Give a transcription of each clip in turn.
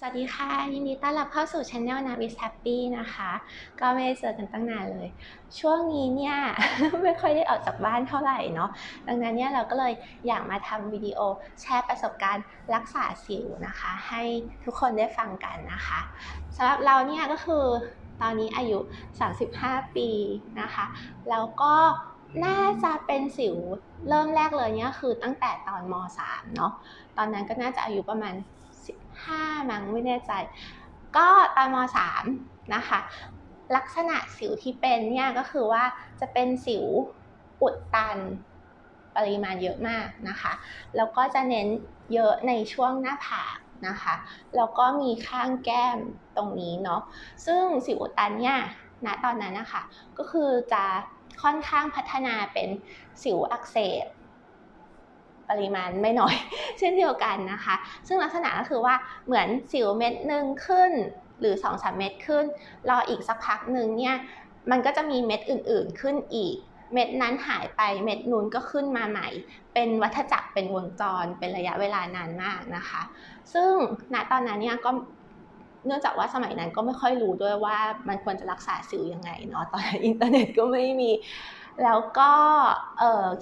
สวัสดีค่ะ ยินดีต้อนรับเข้าสู่ช anel นาวิสแฮปปี้นะคะ ก็ไม่ได้เจอกันตั้งนานเลย ช่วงนี้เนี่ย ไม่ค่อยได้ออกจากบ้านเท่าไหร่เนาะดังนั้นเนี่ยเราก็เลยอยากมาทำวิดีโอแชร์ประสบการณ์รักษาสิวนะคะ ให้ทุกคนได้ฟังกันนะคะสำหรับเราเนี่ยก็คือตอนนี้อายุ 35 ปีนะคะ แล้วก็น่าจะเป็นสิวเริ่มแรกเลยเนี่ยคือตั้งแต่ตอนม .3 เนาะตอนนั้นก็น่าจะอายุประมาณ 15 มั้งไม่แน่ใจ ก็ตอนม .3 นะคะ ลักษณะสิวที่เป็นเนี่ยก็คือว่าจะเป็นสิวอุดตันปริมาณเยอะมากนะคะ แล้วก็จะเน้นเยอะในช่วงหน้าผากนะคะ แล้วก็มีข้างแก้มตรงนี้เนาะ ซึ่งสิวอุดตันเนี่ยณตอนนั้นนะคะ ก็คือจะค่อนข้างพัฒนาเป็นสิวอักเสบ ปริมาณไม่น้อย เช่นเดียวกันนะคะ ซึ่งลักษณะก็คือว่าเหมือนสิวเม็ดหนึ่งขึ้น หรือ2อสเม็ดขึ้น รออีกสักพักหนึ่งเนี่ยมันก็จะมีเม็ดอื่นๆขึ้นอีก เม็ดนั้นหายไปเม็ดนู้นก็ขึ้นมาใหม่ เป็นวัฏจักรเป็นวงจรเป็นระยะเวลานานมากนะคะ ซึ่งณตอนนั้นเนี่ยก็เนื่องจากว่าสมัยนั้นก็ไม่ค่อยรู้ด้วยว่ามันควรจะรักษาสิวยังไงเนาะตอนนั้นอินเทอร์เน็ตก็ไม่มี แล้วก็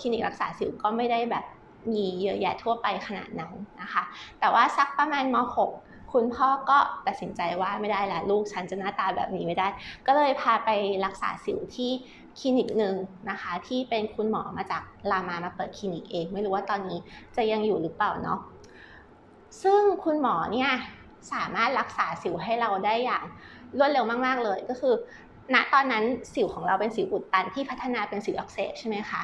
คลินิกรักษาสิวก็ไม่ได้แบบ มีเยอะแยะทั่วไปขนาดนั้นนะคะ แต่ว่าสักประมาณม .6 คุณพ่อก็ตัดสินใจว่าไม่ได้ละลูกฉันจะหน้าตาแบบนี้ไม่ได้ ก็เลยพาไปรักษาสิวที่คลินิกหนึ่งนะคะ ที่เป็นคุณหมอมาจากรามามาเปิดคลินิกเอง ไม่รู้ว่าตอนนี้จะยังอยู่หรือเปล่าเนาะซึ่งคุณหมอเนี่ยสามารถรักษาสิวให้เราได้อย่างรวดเร็วมาก ๆ เลยก็คือ ณตอนนั้นสิวของเราเป็นสิวอุดตันที่พัฒนาเป็นสิวอักเสบใช่ไหมคะ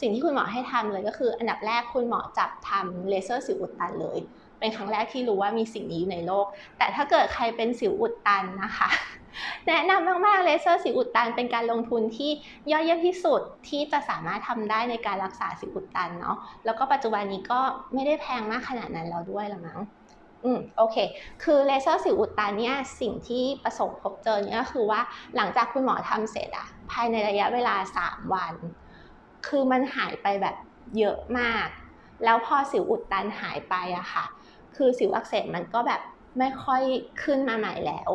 สิ่งที่คุณหมอให้ทำเลยก็คือ อันดับแรกคุณหมอจับทำเลเซอร์สิวอุดตันเลย เป็นครั้งแรกที่รู้ว่ามีสิ่งนี้อยู่ในโลก แต่ถ้าเกิดใครเป็นสิวอุดตันนะคะ แนะนำมากๆเลเซอร์สิวอุดตันเป็นการลงทุนที่ยอยเยี่ยมที่สุดที่จะสามารถทำได้ในการรักษาสิวอุดตันเนาะแล้วก็ปัจจุบันนี้ก็ไม่ได้แพงมากขนาดนั้นแล้วด้วยละมั้งอืมโอเค คือเลเซอร์สิวอุดตันเนี่ยสิ่งที่ประสบพบเจอเนี่ยก็คือว่าหลังจากคุณหมอทำเสร็จอะภายในระยะเวลา 3 วัน คือมันหายไปแบบเยอะมาก แล้วพอสิวอุดตันหายไปอะค่ะ คือสิวอักเสบมันก็แบบไม่ค่อยขึ้นมาใหม่แล้ว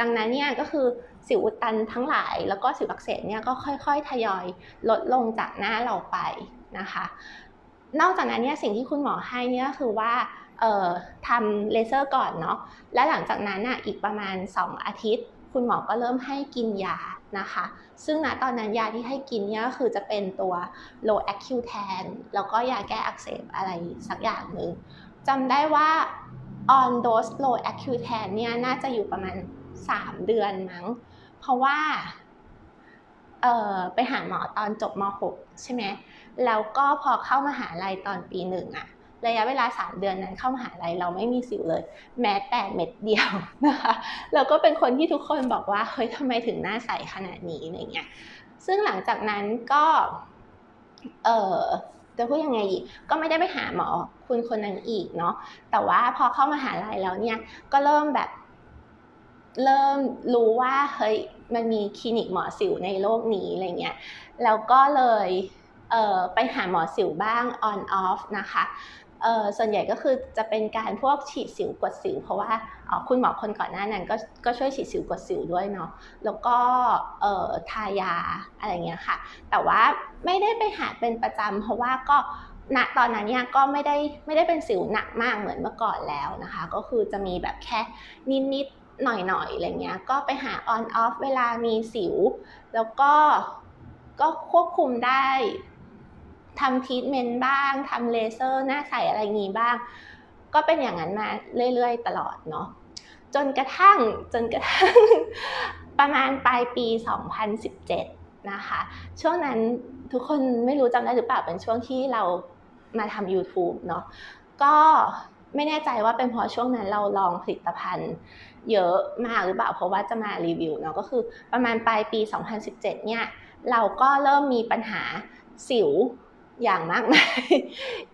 ดังนั้นเนี่ยก็คือสิวอุดตันทั้งหลาย แล้วก็สิวอักเสบเนี่ยก็ค่อยๆ ทยอยลดลงจากหน้าเราไปนะคะ นอกจากนั้นเนี่ยสิ่งที่คุณหมอให้เนี่ยก็คือว่าทำเลเซอร์ก่อนเนาะ และหลังจากนั้นอะอีกประมาณ 2 อาทิตย์ คุณหมอก็เริ่มให้กินยา นะคะ ซึ่งณตอนนั้นยาที่ให้กินเนี่ยก็คือจะเป็นตัว low acutan แล้วก็ยาแก้อักเสบอะไรสักอย่างหนึ่งจำได้ว่า on dose low acutan เนี่ยน่าจะอยู่ประมาณ 3 เดือนมั้ง เพราะว่าไปหาหมอตอนจบม .6 ใช่ไหมแล้วก็พอเข้ามาหาลัยตอนปีหนึ่งอะ ระยะเวลา 3 เดือนนั้นเข้ามหาลัยเราไม่มีสิวเลย แม้แต่เม็ดเดียวนะคะแล้วก็เป็นคนที่ทุกคนบอกว่าเฮ้ยทำไมถึงหน้าใสขนาดนี้อะไรเงี้ยซึ่งหลังจากนั้นก็เออจะพูดยังไงอีกก็ไม่ได้ไปหาหมอคุณคนนั้นอีกเนาะแต่ว่าพอเข้ามาหาลัยแล้วเนี่ยก็เริ่มแบบเริ่มรู้ว่าเฮ้ยมันมีคลินิกหมอสิวในโลกนี้อะไรเงี้ยแล้วก็เลย ไปหาหมอสิวบ้าง on off นะคะส่วนใหญ่ก็คือจะเป็นการพวกฉีดสิวกดสิว เพราะว่าคุณหมอคนก่อนหน้านั้นก็ก็ช่วยฉีดสิวกดสิวด้วยเนาะแล้วก็ทายาอะไรเงี้ยค่ะ แต่ว่าไม่ได้ไปหาเป็นประจำเพราะว่าก็ณตอนนั้นเนี่ยก็ไม่ได้ไม่ได้เป็นสิวหนักมากเหมือนเมื่อก่อนแล้วนะคะ ก็คือจะมีแบบแค่นิดๆหน่อยๆอะไรเงี้ยก็ไปหา on off เวลามีสิว แล้วก็ก็ควบคุมได้ ทำทีทเมนต์บ้างทำเลเซอร์หน้าใสอะไรงี้บ้าง ก็เป็นอย่างนั้นมาเรื่อยๆ ตลอดเนาะจนกระทั่งจนกระทั่งประมาณปลายปี 2017 นะคะ ช่วงนั้นทุกคนไม่รู้จำได้หรือเปล่าเป็นช่วงที่เรามาทำ YouTube เนาะก็ไม่แน่ใจว่าเป็นเพราะช่วงนั้นเราลองผลิตภัณฑ์เยอะมากหรือเปล่าเพราะว่าจะมารีวิวเนาะก็คือประมาณปลายปี 2017 เนี่ย เราก็เริ่มมีปัญหาสิว อย่างมากมาย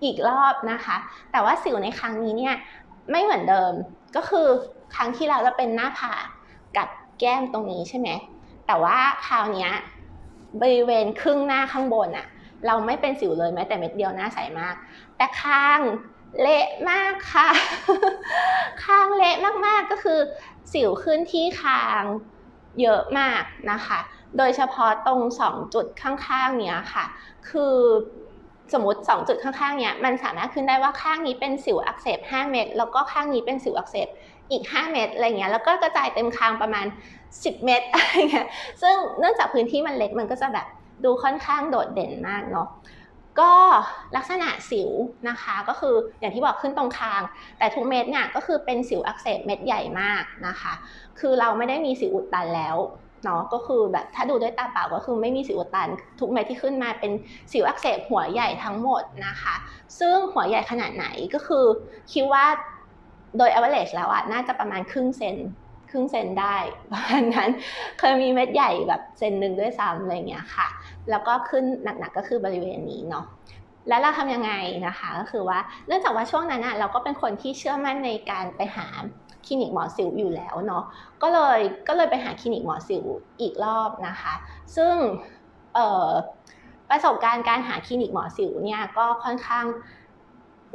อีกรอบนะคะ แต่ว่าสิวในครั้งนี้เนี่ยไม่เหมือนเดิมก็คือครั้งที่เราจะเป็นหน้าผากกับแก้มตรงนี้ใช่ไหมแต่ว่าคราวนี้บริเวณครึ่งหน้าข้างบนอะเราไม่เป็นสิวเลยแม้แต่เม็ดเดียวหน้าใสมาก แต่ข้างเละมากค่ะคางเละมากๆก็คือสิวขึ้นที่คางเยอะมากนะคะ โดยเฉพาะตรงสองจุดข้างๆเนี้ยค่ะ คือ สมมติ2จุดข้างๆเนี้ยมันสามารถขึ้นได้ว่าข้างนี้เป็นสิวอักเสบ5 เม็ดแล้วก็ข้างนี้เป็นสิวอักเสบอีก 5 เม็ดอะไรเงี้ยแล้วก็กระจายเต็มคางประมาณ 10 เม็ดอะไรเงี้ยซึ่งเนื่องจากพื้นที่มันเล็กมันก็จะแบบดูค่อนข้างโดดเด่นมากเนาะก็ลักษณะสิวนะคะก็คืออย่างที่บอกขึ้นตรงคาง แต่ทุกเม็ดเนี่ยก็คือเป็นสิวอักเสบเม็ดใหญ่มากนะคะ คือเราไม่ได้มีสิวอุดตันแล้ว เนาะก็คือแบบถ้าดูด้วยตาเปล่าก็คือไม่มีสิวอุดตัน ทุกเม็ดที่ขึ้นมาเป็นสิวอักเสบหัวใหญ่ทั้งหมดนะคะ ซึ่งหัวใหญ่ขนาดไหนก็คือคิดว่าโดย average แล้วอะน่าจะประมาณครึ่งเซนครึ่งเซนได้ประมาณนั้นเคยมีเม็ดใหญ่แบบเซนหนึ่งด้วยซ้ำอะไรเงี้ยค่ะ แล้วก็ขึ้นหนักๆก็คือบริเวณนี้เนาะแล้วเราทำยังไงนะคะก็คือว่าเนื่องจากว่าช่วงนั้นอะเราก็เป็นคนที่เชื่อมั่นในการไปหา ลินิกหมอสิวอยู่แล้วเนาะก็เลยก็เลยไปหาคลินิกหมอสิวอีกรอบนะคะ ซึ่งประสบการณ์การหาคลินิกหมอสิวเนี่ยก็ค่อนข้าง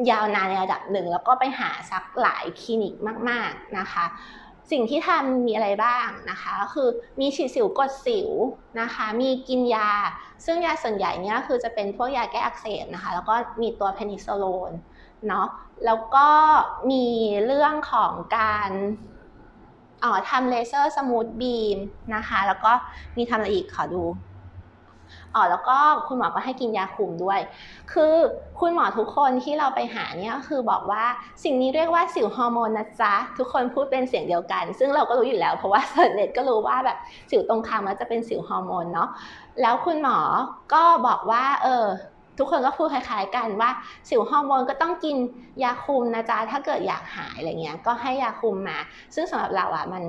ยาวนานในระดับหนึ่ง แล้วก็ไปหาซักหลายคลินิกมาก ๆนะคะ สิ่งที่ทำมีอะไรบ้างนะคะก็คือมีฉีดสิวกดสิวนะคะ มีกินยา ซึ่งยาส่วนใหญ่เนี่ยคือจะเป็นพวกยาแก้อักเสบนะคะ แล้วก็มีตัวเพนิซิลลินเนาะ แล้วก็มีเรื่องของการออทำเลเซอร์สมูทบีมนะคะ แล้วก็มีทำอะไรอีกขอดูอ๋อแล้วก็คุณหมอก็ให้กินยาคุมด้วย คือคุณหมอทุกคนที่เราไปหาเนี่ยก็คือบอกว่าสิ่งนี้เรียกว่าสิวฮอร์โมนนะจ๊ะ ทุกคนพูดเป็นเสียงเดียวกัน ซึ่งเราก็รู้อยู่แล้วเพราะว่าเซิร์ชเน็ตก็รู้ว่าแบบสิวตรงคางมันจะเป็นสิวฮอร์โมนเนาะ แล้วคุณหมอก็บอกว่าเออ ทุกคนก็พูดคล้ายๆกันว่าสิวฮอร์โมนก็ต้องกินยาคุมนะจ๊ะถ้าเกิดอยากหายอะไรเงี้ยก็ให้ยาคุมมา ซึ่งสำหรับเราอะมัน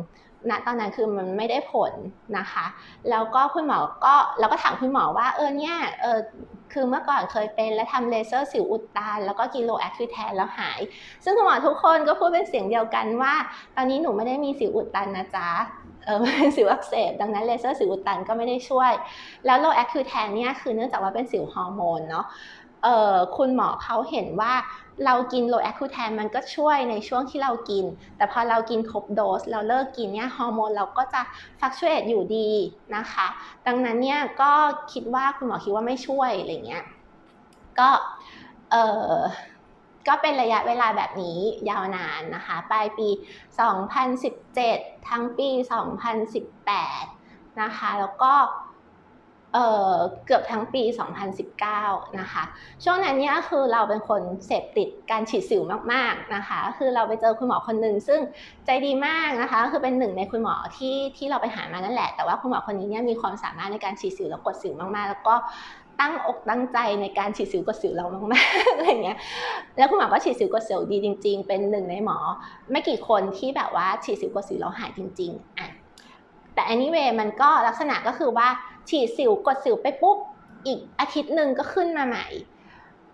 ณตอนนั้นคือมันไม่ได้ผลนะคะ แล้วก็คุณหมอก็เราก็ถามคุณหมอว่าเออเนี่ยเออคือเมื่อก่อนเคยเป็นแล้วทำเลเซอร์สิวอุดตันแล้วก็กินโลแอคทิแทนแล้วหาย ซึ่งคุณหมอทุกคนก็พูดเป็นเสียงเดียวกันว่า ตอนนี้หนูไม่ได้มีสิวอุดตันนะจ๊ะ เออเป็นสิวอักเสบดังนั้นเลเซอร์สิวอุดตันก็ไม่ได้ช่วย แล้วโลแอคทิแทนเนี่ยคือเนื่องจากว่าเป็นสิวฮอร์โมนเนาะเออคุณหมอเขาเห็นว่าเรากินโลแอคคูแทนมันก็ช่วยในช่วงที่เรากิน แต่พอเรากินครบโดส เราเลิกกินเนี่ยฮอร์โมนเราก็จะฟักช่วยอยู่ดีนะคะ ดังนั้นเนี่ยก็คิดว่าคุณหมอคิดว่าไม่ช่วยอะไรเงี้ยก็เออ ก็เป็นระยะเวลาแบบนี้ยาวนานนะคะ ปลายปี 2017 ทั้งปี 2018 นะคะ แล้วก็เเกือบทั้งปี 2019 นะคะ ช่วงนั้นเนี่ยคือเราเป็นคนเสพติดการฉีดสิวมากๆนะคะ คือเราไปเจอคุณหมอคนหนึ่งซึ่งใจดีมากนะคะ คือเป็นหนึ่งในคุณหมอที่ที่เราไปหามานั่นแหละ แต่ว่าคุณหมอคนนี้เนี่ยมีความสามารถในการฉีดสิวแล้วกดสิวมากๆ แล้วก็ ตั้งอกตั้งใจในการฉีดสิวกดสิวเรามากๆอะไรเงี้ย แล้วคุณหมอก็ฉีดสิวกดสิวดีจริง ๆ เป็นหนึ่งในหมอ ไม่กี่คนที่แบบว่าฉีดสิวกดสิวเราหายจริงๆอะแต่ anyway มันก็ลักษณะก็คือว่าฉีดสิวกดสิวไปปุ๊บอีกอาทิตย์หนึ่งก็ขึ้นมาใหม่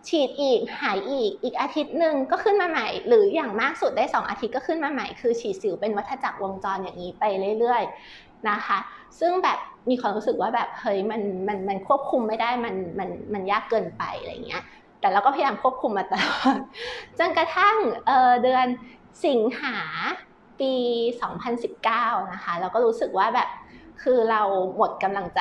ฉีดอีกหายอีกอีกอาทิตย์หนึ่งก็ขึ้นมาใหม่ หรืออย่างมากสุดได้ 2 อาทิตย์ก็ขึ้นมาใหม่ คือฉีดสิวเป็นวัฏจักรวงจรอย่างนี้ไปเรื่อย ๆ นะคะ ซึ่งแบบมีความรู้สึกว่าแบบเฮ้ยมันมันมันควบคุมไม่ได้มันมันมันยากเกินไปอะไรเงี้ย แต่เราก็พยายามควบคุมมาตลอดจนกระทั่งเเดือนสิงหาปี 2019 นะคะ เราก็รู้สึกว่าแบบคือเราหมดกำลังใจ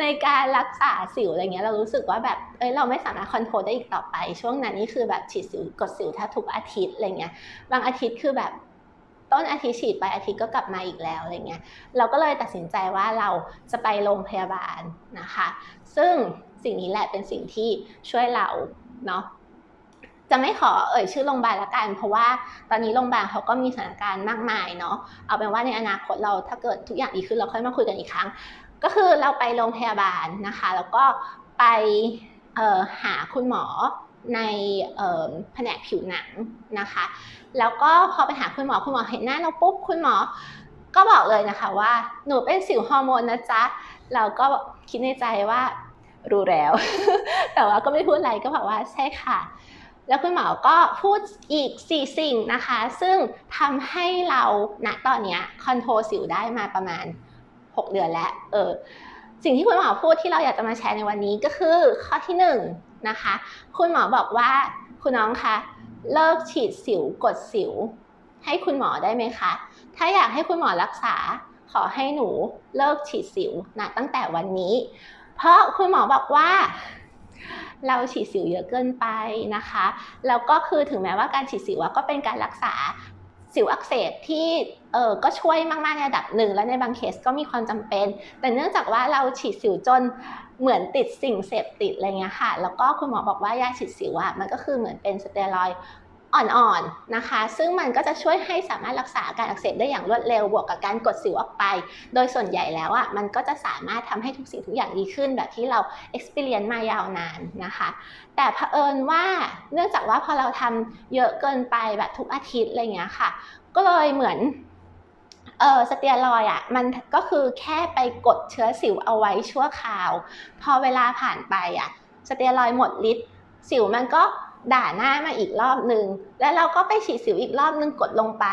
ในการรักษาสิวอะไรเงี้ยเรารู้สึกว่าแบบเอ้ยเราไม่สามารถคอนโทรลได้อีกต่อไป ช่วงนั้นนี่คือแบบฉีดสิวกดสิวถ้าทุกอาทิตย์อะไรเงี้ยบางอาทิตย์คือแบบ ต้นอาทิตย์ฉีดไปอาทิตย์ก็กลับมาอีกแล้วอะไรเงี้ยเราก็เลยตัดสินใจว่าเราจะไปโรงพยาบาลนะคะ ซึ่งสิ่งนี้แหละเป็นสิ่งที่ช่วยเราเนาะจะไม่ขอเอ่ยชื่อโรงพยาบาลละกัน เพราะว่าตอนนี้โรงพยาบาลเขาก็มีสถานการณ์มากมายเนาะเอาเป็นว่าในอนาคตเราถ้าเกิดทุกอย่างดีขึ้นเราค่อยมาคุยกันอีกครั้ง ก็คือเราไปโรงพยาบาลนะคะ แล้วก็ไปหาคุณหมอ ในแผนกผิวหนังนะคะ แล้วก็พอไปหาคุณหมอคุณหมอเห็นหน้าเราปุ๊บคุณหมอก็บอกเลยนะคะว่าหนูเป็นสิวฮอร์โมนนะจ๊ะ เราก็คิดในใจว่ารู้แล้ว แต่ว่าก็ไม่พูดอะไรก็บอกว่าใช่ค่ะ แล้วคุณหมอก็พูดอีก 4 สิ่งนะคะ ซึ่งทำให้เราณตอนนี้คอนโทรลสิวได้มาประมาณ 6 เดือนแล้ว เออ สิ่งที่คุณหมอพูดที่เราอยากจะมาแชร์ในวันนี้ก็คือข้อที่ 1 นะคะ คุณหมอบอกว่าคุณน้องคะเลิกฉีดสิวกดสิว ให้คุณหมอได้ไหมคะ ถ้าอยากให้คุณหมอรักษาขอให้หนูเลิกฉีดสิวนะตั้งแต่วันนี้ เพราะคุณหมอบอกว่า เราฉีดสิวเยอะเกินไปนะคะ แล้วก็คือถึงแม้ว่าการฉีดสิวก็เป็นการรักษา สิวอักเสบที่เออก็ช่วยมากๆในระดับหนึ่ง และในบางเคสก็มีความจำเป็น แต่เนื่องจากว่าเราฉีดสิวจนเหมือนติดสิ่งเสพติดอะไรเงี้ยค่ะ แล้วก็คุณหมอบอกว่ายาฉีดสิวอะมันก็คือเหมือนเป็นสเตียรอย อ่อนๆนะคะ ซึ่งมันก็จะช่วยให้สามารถรักษาการอักเสบได้อย่างรวดเร็วบวกกับการกดสิวออกไป โดยส่วนใหญ่แล้วอะมันก็จะสามารถทำให้ทุกสิ่งทุกอย่างดีขึ้น แบบที่เรา experience มายาวนานนะคะ แต่เผอิญว่าเนื่องจากว่าพอเราทำเยอะเกินไปแบบทุกอาทิตย์อะไรเงี้ยค่ะ ก็เลยเหมือนเออสเตียรอยอะมันก็คือแค่ไปกดเชื้อสิวเอาไว้ชั่วคราว พอเวลาผ่านไปอะสเตียรอยหมดฤทธิ์สิวมันก็ ด่าหน้ามาอีกรอบหนึ่งแล้วเราก็ไปฉีดสิวอีกรอบหนึ่งกดลงไป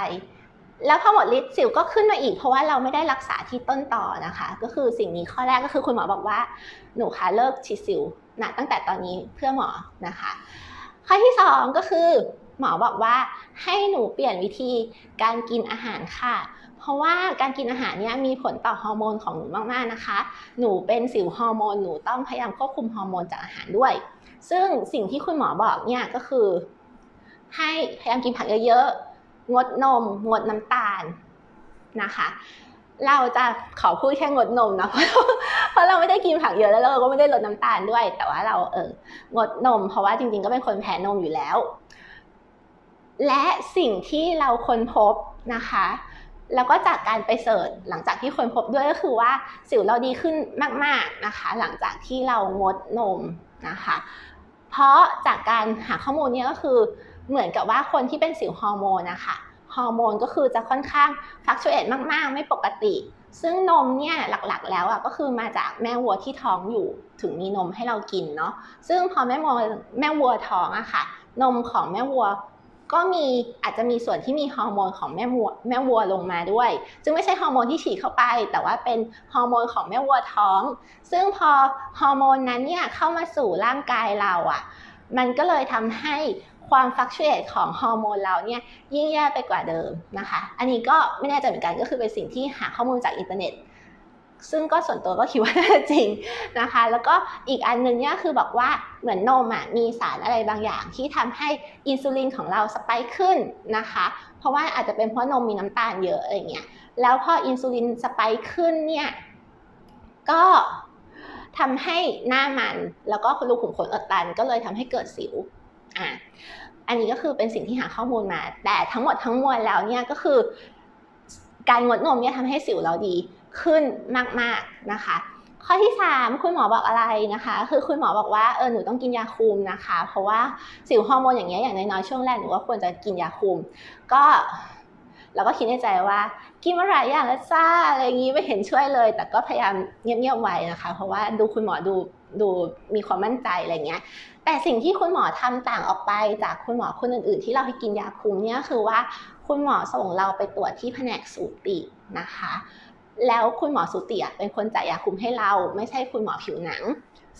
แล้วพอหมดฤทธิ์สิวก็ขึ้นมาอีก เพราะว่าเราไม่ได้รักษาที่ต้นต่อนะคะ ก็คือสิ่งนี้ข้อแรกก็คือคุณหมอบอกว่าหนูคะเลิกฉีดสิวนะตั้งแต่ตอนนี้เพื่อหมอนะคะ ข้อที่สองก็คือหมอบอกว่าให้หนูเปลี่ยนวิธีการกินอาหารค่ะ เพราะว่าการกินอาหารเนี่ยมีผลต่อฮอร์โมนของหนูมากๆนะคะ หนูเป็นสิวฮอร์โมน หนูต้องพยายามควบคุมฮอร์โมนจากอาหารด้วย ซึ่งสิ่งที่คุณหมอบอกเนี่ยก็คือ ให้พยายามกินผักเยอะๆ งดนม งดน้ำตาลนะคะ เราจะขอพูดแค่งดนมนะเพราะเพราะเราไม่ได้กินผักเยอะแล้วเราก็ไม่ได้ลดน้ำตาลด้วย แต่ว่าเราเอองดนม เพราะว่าจริง ๆ ก็เป็นคนแพ้นมอยู่แล้ว และสิ่งที่เราค้นพบนะคะ แล้วก็จากการไปเสิร์ชหลังจากที่ค้นพบด้วยก็คือว่าสิวเราดีขึ้นมาก ๆนะคะ หลังจากที่เรางดนมนะคะ เพราะจากการหาข้อมูลเนี่ยก็คือเหมือนกับว่าคนที่เป็นสิวฮอร์โมนนะคะฮอร์โมนก็คือจะค่อนข้างฟลักชูเอตมาก ๆ ไม่ปกติ ซึ่งนมเนี่ยหลักๆ แล้วอะก็คือมาจากแม่วัวที่ท้องอยู่ถึงมีนมให้เรากินเนาะซึ่งพอแม่วัวแม่วัวท้องอะค่ะ นมของแม่วัว ก็มีอาจจะมีส่วนที่มีฮอร์โมนของแม่วัวแม่วัวลงมาด้วย ซึ่งไม่ใช่ฮอร์โมนที่ฉีดเข้าไป แต่ว่าเป็นฮอร์โมนของแม่วัวท้อง ซึ่งพอฮอร์โมนนั้นเนี่ยเข้ามาสู่ร่างกายเราอะ มันก็เลยทำให้ความฟลักชูเอตของฮอร์โมนเราเนี่ยยิ่งแย่ไปกว่าเดิมนะคะ อันนี้ก็ไม่แน่ใจเหมือนกันก็คือเป็นสิ่งที่หาข้อมูลจากอินเทอร์เน็ต ซึ่งก็ส่วนตัวก็คิดว่าน่าจะจริงนะคะ แล้วก็อีกอันหนึงเนี่ยคือบอกว่าเหมือนนมอะมีสารอะไรบางอย่างที่ทำให้อินซูลินของเราสไปค์ขึ้นนะคะ เพราะว่าอาจจะเป็นเพราะนมมีน้ำตาลเยอะอะไรเงี้ย แล้วพออินซูลินสไปค์ขึ้นเนี่ยก็ทำให้หน้ามันแล้วก็รูขุมขนอุดตัน ก็เลยทำให้เกิดสิวอะอันนี้ก็คือเป็นสิ่งที่หาข้อมูลมา แต่ทั้งหมดทั้งมวลแล้วเนี่ยก็คือ การงดนมเนี่ยทำให้สิวเราดี ขึ้นมากๆนะคะ ข้อที่ 3 คุณหมอบอกอะไรนะคะ คือคุณหมอบอกว่าเออหนูต้องกินยาคุมนะคะ เพราะว่าสิวฮอร์โมนอย่างเงี้ยอย่างน้อยๆช่วงแรกหนูก็ควรจะกินยาคุม ก็เราก็คิดในใจว่ากินมาหลายอย่างแล้วจ้าอะไรอย่างงี้ไม่เห็นช่วยเลย แต่ก็พยายามเงียบๆไว้นะคะ เพราะว่าดูคุณหมอดูดูมีความมั่นใจอะไรเงี้ย แต่สิ่งที่คุณหมอทำต่างออกไปจากคุณหมอคนอื่น ๆ ที่เราให้กินยาคุมเนี่ยคือว่าคุณหมอส่งเราไปตรวจที่แผนกสูตินะคะ แล้วคุณหมอสูติเป็นคนจ่ายยาคุมให้เรา ไม่ใช่คุณหมอผิวหนัง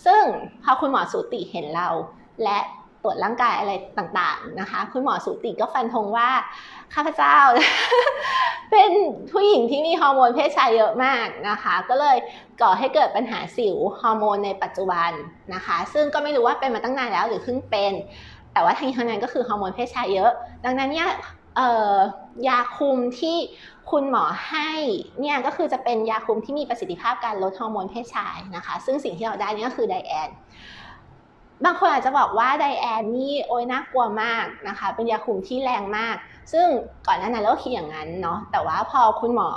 ซึ่งพอคุณหมอสูติเห็นเรา และตรวจร่างกายอะไรต่างๆนะคะ คุณหมอสูติก็ฟันธงว่าข้าพเจ้า เป็นผู้หญิงที่มีฮอร์โมนเพศชายเยอะมากนะคะ ก็เลยก่อให้เกิดปัญหาสิวฮอร์โมนในปัจจุบันนะคะ ซึ่งก็ไม่รู้ว่าเป็นมาตั้งนานแล้วหรือเพิ่งเป็น แต่ว่าทั้งนี้ทั้งนั้นก็คือฮอร์โมนเพศชายเยอะ ดังนั้นเนี่ย ยาคุมที่คุณหมอให้เนี่ยก็คือจะเป็นยาคุมที่มีประสิทธิภาพการลดฮอร์โมนเพศชายนะคะ ซึ่งสิ่งที่เราได้นี่ก็คือไดแอนบางคนอาจจะบอกว่าไดแอนนี่โอ้ยน่ากลัวมากนะคะ เป็นยาคุมที่แรงมาก ซึ่งก่อนหน้านั้นเราคิดอย่างนั้นเนาะแต่ว่าพอคุณหมอ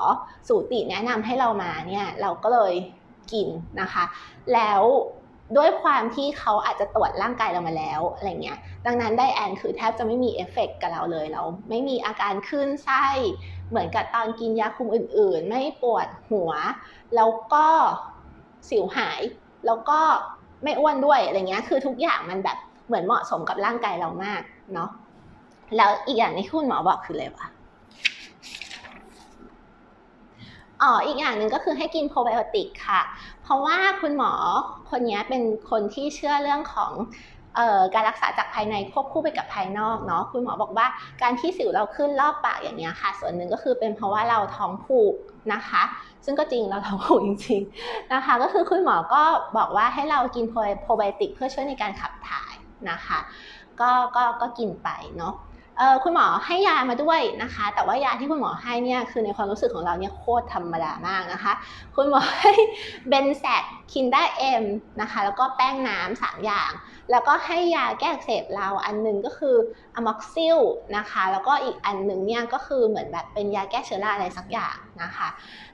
สูติแนะนำให้เรามาเนี่ยเราก็เลยกินนะคะ แล้ว ด้วยความที่เขาอาจจะตรวจร่างกายเรามาแล้วอะไรเงี้ย ดังนั้นไดแอนคือแทบจะไม่มีเอฟเฟกกับเราเลยเราไม่มีอาการขึ้นไส้ เหมือนกับตอนกินยาคุมอื่น ๆ ไม่ปวดหัว แล้วก็สิวหาย แล้วก็ไม่อ้วนด้วยอะไรเงี้ย คือทุกอย่างมันแบบเหมือนเหมาะสมกับร่างกายเรามากเนาะ แล้วอีกอย่างที่คุณหมอบอกคืออะไรวะอ๋ออีกอย่างหนึ่งก็คือให้กินโปรไบโอติกค่ะ เพราะว่าคุณหมอคนนี้เป็นคนที่เชื่อเรื่องของออการรักษาจากภายในควบคู่ไปกับภายนอกเนาะคุณหมอบอกว่าการที่สิวเราขึ้นรอบปากอย่างเงี้ยค่ะ ส่วนหนึ่งก็คือเป็นเพราะว่าเราท้องผูกนะคะ ซึ่งก็จริงเราท้องผูกจริงๆนะคะ ก็คือคุณหมอก็บอกว่าให้เรากินโปรไบโอติกเพื่อช่วยในการขับถ่ายนะคะ ก็ก็ก็กินไปเนาะ คุณหมอให้ยามาด้วยนะคะ แต่ว่ายาที่คุณหมอให้เนี่ยคือในความรู้สึกของเราเนี่ยโคตรธรรมดามากนะคะ คุณหมอให้เบนแซกคินด้าเอ็มนะคะ แล้วก็แป้งน้ำสามอย่าง แล้วก็ให้ยาแก้อักเสบเราอันหนึงก็คืออะม็อกซิลนะคะ แล้วก็อีกอันหนึ่งเนี่ยก็คือเหมือนแบบเป็นยาแก้เชื้อราอะไรสักอย่างนะคะ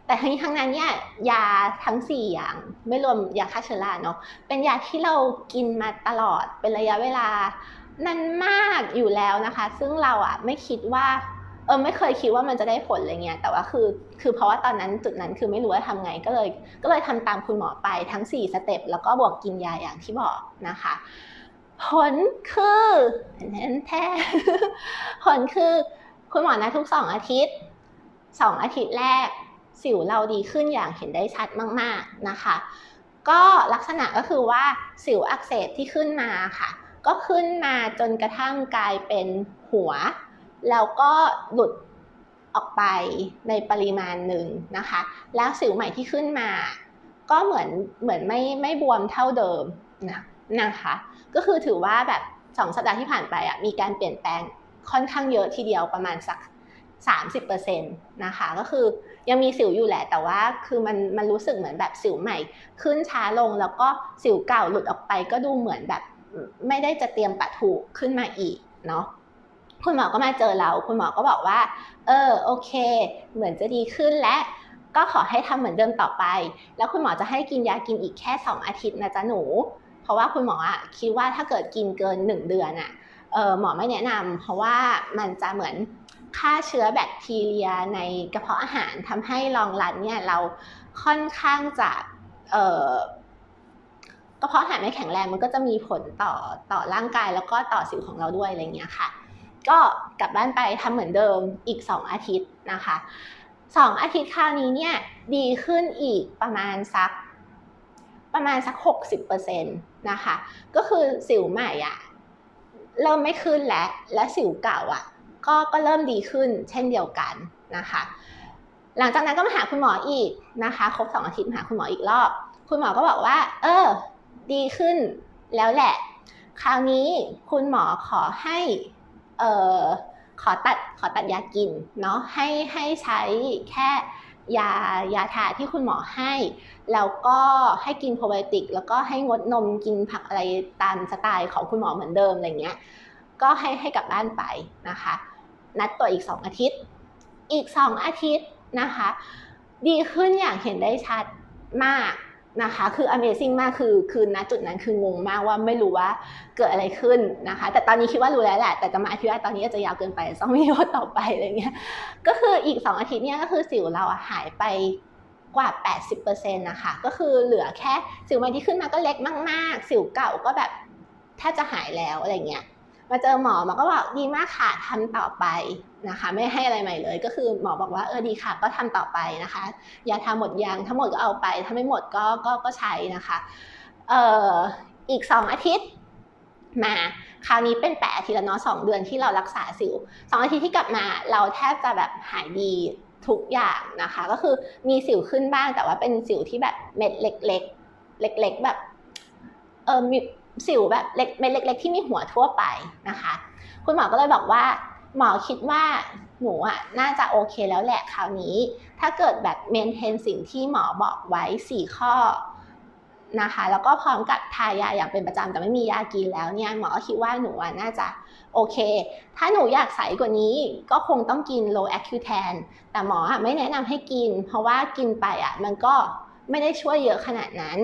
แต่ทั้งนี้ทั้งนั้นเนี่ยยาทั้ง 4 อย่างไม่รวมยาฆ่าเชื้อราเนาะเป็นยาที่เรากินมาตลอดเป็นระยะเวลา นานมากอยู่แล้วนะคะ ซึ่งเราอะไม่คิดว่าเออไม่เคยคิดว่ามันจะได้ผลอะไรเงี้ยแต่ว่าคือคือเพราะว่าตอนนั้นจุดนั้นคือไม่รู้ว่าทำไงก็เลย ก็เลยทำตามคุณหมอไปทั้ง 4 สเต็ปแล้วก็บวกกินยาอย่างที่บอกนะคะ ผลคือแท้ผลคือคุณหมอนะทุก 2 อาทิตย์ 2 อาทิตย์แรก สิวเราดีขึ้นอย่างเห็นได้ชัดมาก ๆนะคะ ก็ลักษณะก็คือว่าสิวอักเสบที่ขึ้นมาค่ะ ก็ขึ้นมาจนกระทั่งกลายเป็นหัว แล้วก็หลุดออกไปในปริมาณหนึ่งนะคะ แล้วสิวใหม่ที่ขึ้นมา ก็เหมือนเหมือนไม่ไม่บวมเท่าเดิมนะนะคะ ก็คือถือว่าแบบสองสัปดาห์ที่ผ่านไปอะมีการเปลี่ยนแปลงค่อนข้างเยอะทีเดียวประมาณสัก 30%นะคะ ก็คือยังมีสิวอยู่แหละ แต่ว่าคือมันมันรู้สึกเหมือนแบบสิวใหม่ ขึ้นช้าลงแล้วก็สิวเก่าหลุดออกไปก็ดูเหมือนแบบ ไม่ได้จะเตรียมปะทุขึ้นมาอีกเนาะคุณหมอก็มาเจอเรา คุณหมอก็บอกว่า เออโอเค เหมือนจะดีขึ้นและก็ขอให้ทำเหมือนเดิมต่อไป แล้วคุณหมอจะให้กินยากินอีกแค่ 2 อาทิตย์นะจ๊ะหนู เพราะว่าคุณหมออะคิดว่าถ้าเกิดกินเกิน 1 เดือนอะเออหมอไม่แนะนำเพราะว่ามันจะเหมือนฆ่าเชื้อแบคทีเรียในกระเพาะอาหารทำให้รองรันเนี่ยเราค่อนข้างจะเออ กระเพาะอาหารไม่แข็งแรงมันก็จะมีผลต่อต่อร่างกายแล้วก็ต่อสิวของเราด้วยอะไรเงี้ยค่ะ ก็กลับบ้านไปทำเหมือนเดิมอีก 2 อาทิตย์นะคะ2อาทิตย์คราวนี้เนี่ยดีขึ้นอีกประมาณสักประมาณสัก 60%นะคะ ก็คือสิวใหม่อะเริ่มไม่ขึ้นแล้วและสิวเก่าอะก็ก็เริ่มดีขึ้นเช่นเดียวกันนะคะ หลังจากนั้นก็มาหาคุณหมออีกนะคะ ครบ2อาทิตย์มาหาคุณหมออีกรอบ คุณหมอก็บอกว่า เออ ดีขึ้นแล้วแหละ คราวนี้คุณหมอขอให้เอ่อขอตัดขอตัดยากินเนาะให้ให้ใช้แค่ยายาทาที่คุณหมอให้ แล้วก็ให้กินโปรไบโอติก แล้วก็ให้งดนมกินผักอะไรตามสไตล์ของคุณหมอเหมือนเดิมอะไรเงี้ยก็ให้ให้กลับบ้านไปนะคะ นัดตัวอีก 2 อาทิตย์ อีก 2 อาทิตย์นะคะ ดีขึ้นอย่างเห็นได้ชัดมาก นะคะ คือ Amazing มากคือคือณจุดนั้นคืองงมากว่าไม่รู้ว่าเกิดอะไรขึ้นนะคะ แต่ตอนนี้คิดว่ารู้แล้วแหละ แต่จะมาอธิบายตอนนี้อาจจะยาวเกินไปต้องมีวันต่อไปอะไรเงี้ยก็คืออีก 2 อาทิตย์เนี่ยก็คือสิวเราหายไปกว่า 80%นะคะก็คือเหลือแค่สิวใหม่ที่ขึ้นมาก็เล็กมาก ๆ สิวเก่าก็แบบแทบจะหายแล้วอะไรเงี้ย มาเจอหมอหมอก็บอกดีมากค่ะทำต่อไปนะคะ ไม่ให้อะไรใหม่เลย ก็คือหมอบอกว่าเออดีค่ะ ก็ทำต่อไปนะคะยาทาหมดยังถ้าหมดก็เอาไป ถ้าไม่หมดก็ก็ก็ใช้นะคะเอ่ออีก 2 อาทิตย์มาคราวนี้เป็นแปดอาทิตย์แล้วเนาะสองเดือนที่เรารักษาสิวสองอาทิตย์ที่กลับมาเราแทบจะแบบหายดีทุกอย่างนะคะ ก็คือมีสิวขึ้นบ้างแต่ว่าเป็นสิวที่แบบเม็ดเล็ก ๆ เล็ก ๆ แบบเออมี สิวแบบเล็กเม็ดเล็ก ๆ ที่มีหัวทั่วไปนะคะ คุณหมอก็เลยบอกว่า หมอคิดว่าหนูอะน่าจะโอเคแล้วแหละคราวนี้ ถ้าเกิดแบบเมนเทนสิ่งที่หมอบอกไว้ 4 ข้อนะคะ แล้วก็พร้อมกับทายาอย่างเป็นประจำแต่ไม่มียากินแล้วเนี่ยหมอก็คิดว่าหนูอะน่าจะโอเค ถ้าหนูอยากใสกว่านี้ก็คงต้องกิน low accutan แต่หมออะไม่แนะนำให้กิน เพราะว่ากินไปอะมันก็ไม่ได้ช่วยเยอะขนาดนั้น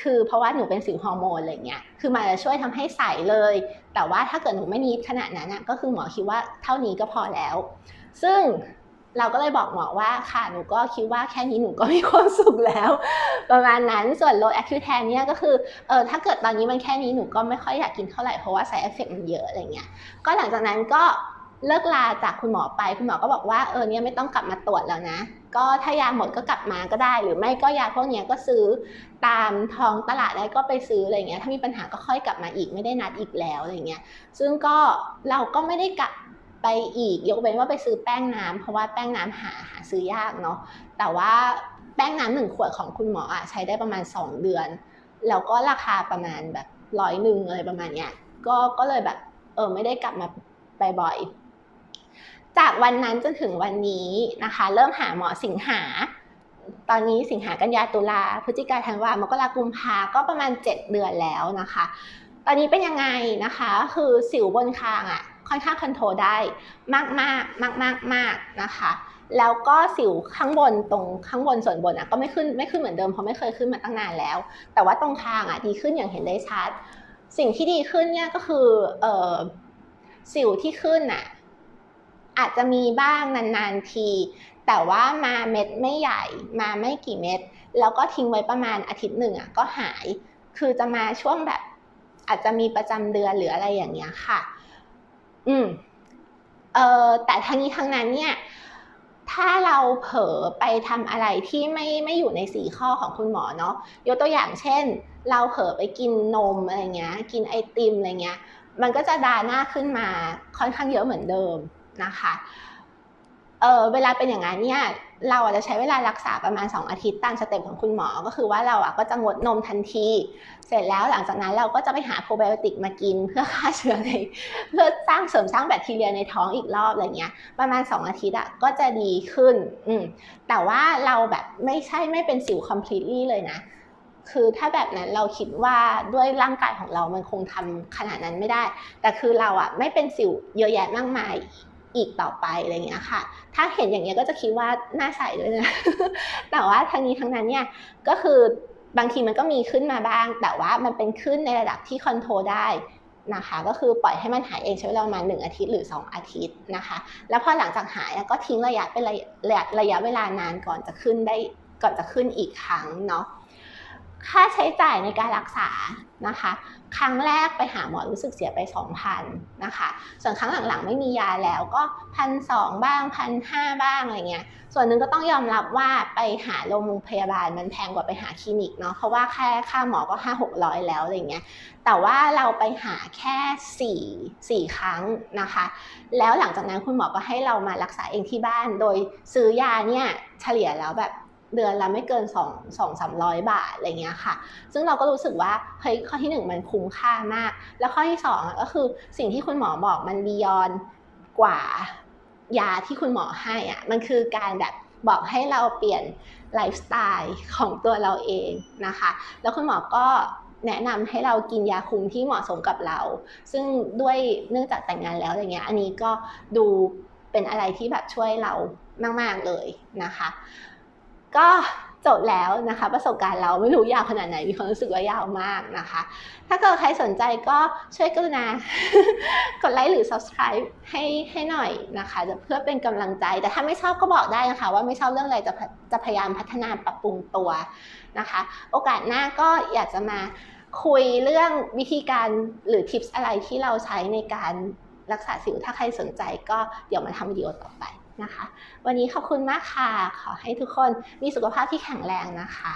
คือเพราะว่าหนูเป็นสิวฮอร์โมนอะไรเงี้ย คือมันจะช่วยทำให้ใสเลย แต่ว่าถ้าเกิดหนูไม่นิดขนาดนั้นอะก็คือหมอคิดว่าเท่านี้ก็พอแล้ว ซึ่งเราก็เลยบอกหมอว่าค่ะหนูก็คิดว่าแค่นี้หนูก็มีความสุขแล้ว ประมาณนั้นส่วน low accutan เนี่ยก็คือเออถ้าเกิดตอนนี้มันแค่นี้หนูก็ไม่ค่อยอยากกินเท่าไหร่เพราะว่า side effect มันเยอะอะไรเงี้ยก็หลังจากนั้นก็ เลิกลาจากคุณหมอไป คุณหมอก็บอกว่าเออเนี่ยไม่ต้องกลับมาตรวจแล้วนะ ก็ถ้ายาหมดก็กลับมาก็ได้ หรือไม่ก็ยาพวกนี้ก็ซื้อตามท้องตลาดได้ก็ไปซื้ออะไรเงี้ยถ้ามีปัญหาก็ค่อยกลับมาอีกไม่ได้นัดอีกแล้วอะไรเงี้ยซึ่งก็เราก็ไม่ได้กลับไปอีกยกเว้นว่าไปซื้อแป้งน้ำเพราะว่าแป้งน้ำหาหาซื้อยากเนาะแต่ว่าแป้งน้ำหนึ่งขวดของคุณหมออะใช้ได้ประมาณ 2 เดือน แล้วก็ราคาประมาณแบบร้อยหนึ่งอะไรประมาณเนี้ยก็ก็เลยแบบเออไม่ได้กลับมาไปบ่อยๆ จากวันนั้นจนถึงวันนี้นะคะ เริ่มหาหมอสิงหา ตอนนี้สิงหากันยาตุลาพฤศจิกาธันวามกรากุมภาก็ประมาณ 7 เดือนแล้วนะคะ ตอนนี้เป็นยังไงนะคะคือสิวบนคางอะค่อนข้างคอนโทรลได้มากมากมากมากมากนะคะ แล้วก็สิวข้างบนตรงข้างบนส่วนบนอะก็ไม่ขึ้นไม่ขึ้นเหมือนเดิมเพราะไม่เคยขึ้นมาตั้งนานแล้ว แต่ว่าตรงคางอะดีขึ้นอย่างเห็นได้ชัด สิ่งที่ดีขึ้นเนี่ยก็คือเออสิวที่ขึ้นอะ อาจจะมีบ้างนานๆที แต่ว่ามาเม็ดไม่ใหญ่มาไม่กี่เม็ดแล้วก็ทิ้งไว้ประมาณอาทิตย์หนึ่งอะก็หาย คือจะมาช่วงแบบอาจจะมีประจำเดือนหรืออะไรอย่างเงี้ยค่ะ อืมเออแต่ทั้งนี้ทั้งนั้นเนี่ย ถ้าเราเผลอไปทำอะไรที่ไม่ไม่อยู่ในสีข้อของคุณหมอเนาะ ยกตัวอย่างเช่น เราเผลอไปกินนมอะไรเงี้ย กินไอติมอะไรเงี้ย มันก็จะดาหน้าขึ้นมาค่อนข้างเยอะเหมือนเดิม นะคะเออเวลาเป็นอย่างนั้นเนี่ยเราอาจจะใช้เวลารักษาประมาณ 2 อาทิตย์ตามสเต็ปของคุณหมอ ก็คือว่าเราอะก็จะงดนมทันที เสร็จแล้วหลังจากนั้นเราก็จะไปหาโปรไบโอติกมากินเพื่อฆ่าเชื้อในเพื่อสร้างเสริมสร้างแบคทีเรียในท้องอีกรอบอะไรเงี้ย ประมาณ 2 อาทิตย์อะก็จะดีขึ้นอืมแต่ว่าเราแบบไม่ใช่ไม่เป็นสิว completely เลยนะ คือถ้าแบบนั้นเราคิดว่าด้วยร่างกายของเรามันคงทำขนาดนั้นไม่ได้ แต่คือเราอะไม่เป็นสิวเยอะแยะมากมาย อีกต่อไปอะไรเงี้ยค่ะ ถ้าเห็นอย่างเงี้ยก็จะคิดว่าน้าใสด้วยนะ แต่ว่าทั้งนี้ทั้งนั้นเนี่ยก็คือบางทีมันก็มีขึ้นมาบ้าง แต่ว่ามันเป็นขึ้นในระดับที่คอนโทรลได้นะคะ ก็คือปล่อยให้มันหายเองใช้เวลาประมาณ1อาทิตย์หรือ 2 อาทิตย์นะคะ แล้วพอหลังจากหายก็ทิ้งระยะเป็นระยะระยะเวลานานก่อนจะขึ้นได้ก่อนจะขึ้นอีกครั้งเนาะ ค่าใช้จ่ายในการรักษานะคะ ครั้งแรกไปหาหมอรู้สึกเสียไป 2,000นะคะ ส่วนครั้งหลังๆ ไม่มียาแล้วก็พันสองบ้างพันห้าบ้างอะไรเงี้ย ส่วนหนึ่งก็ต้องยอมรับว่าไปหาโรงพยาบาลมันแพงกว่าไปหาคลินิกเนาะ เพราะว่าแค่ค่าหมอก็ห้าหกร้อยแล้วอะไรเงี้ย แต่ว่าเราไปหาแค่สี่สี่ครั้งนะคะ แล้วหลังจากนั้นคุณหมอก็ให้เรามารักษาเองที่บ้าน โดยซื้อยาเนี่ยเฉลี่ยแล้วแบบ เดือนละไม่เกิน2 2 3 0 0 บาทอะไรเงี้ยค่ะ ซึ่งเราก็รู้สึกว่าเฮ้ยข้อที่หนึ่งมันคุ้มค่ามาก แล้วข้อที่สองก็คือสิ่งที่คุณหมอบอกมันบียอนกว่ายาที่คุณหมอให้อะมันคือการแบบบอกให้เราเปลี่ยนไลฟ์สไตล์ของตัวเราเองนะคะ แล้วคุณหมอก็แนะนำให้เรากินยาคุมที่เหมาะสมกับเรา ซึ่งด้วยเนื่องจากแต่งงานแล้วอะไรเงี้ย อันนี้ก็ดูเป็นอะไรที่แบบช่วยเรามาก ๆ เลยนะคะ ก็จบแล้วนะคะประสบการณ์เราไม่รู้ยาวขนาดไหนมีความรู้สึกว่ายาวมากนะคะ ถ้าเกิดใครสนใจก็ช่วยกรุณากดไลค์หรือ subscribe ให้ให้หน่อยนะคะจะเพื่อเป็นกำลังใจ แต่ถ้าไม่ชอบก็บอกได้นะคะ ว่าไม่ชอบเรื่องอะไรจะจะพยายามพัฒนาปรับปรุงตัวนะคะ โอกาสหน้าก็อยากจะมาคุยเรื่องวิธีการหรือทิปส์อะไรที่เราใช้ในการรักษาสิวถ้าใครสนใจก็เดี๋ยวมาทำวิดีโอต่อไป นะคะ วันนี้ขอบคุณมากค่ะ ขอให้ทุกคนมีสุขภาพที่แข็งแรงนะคะ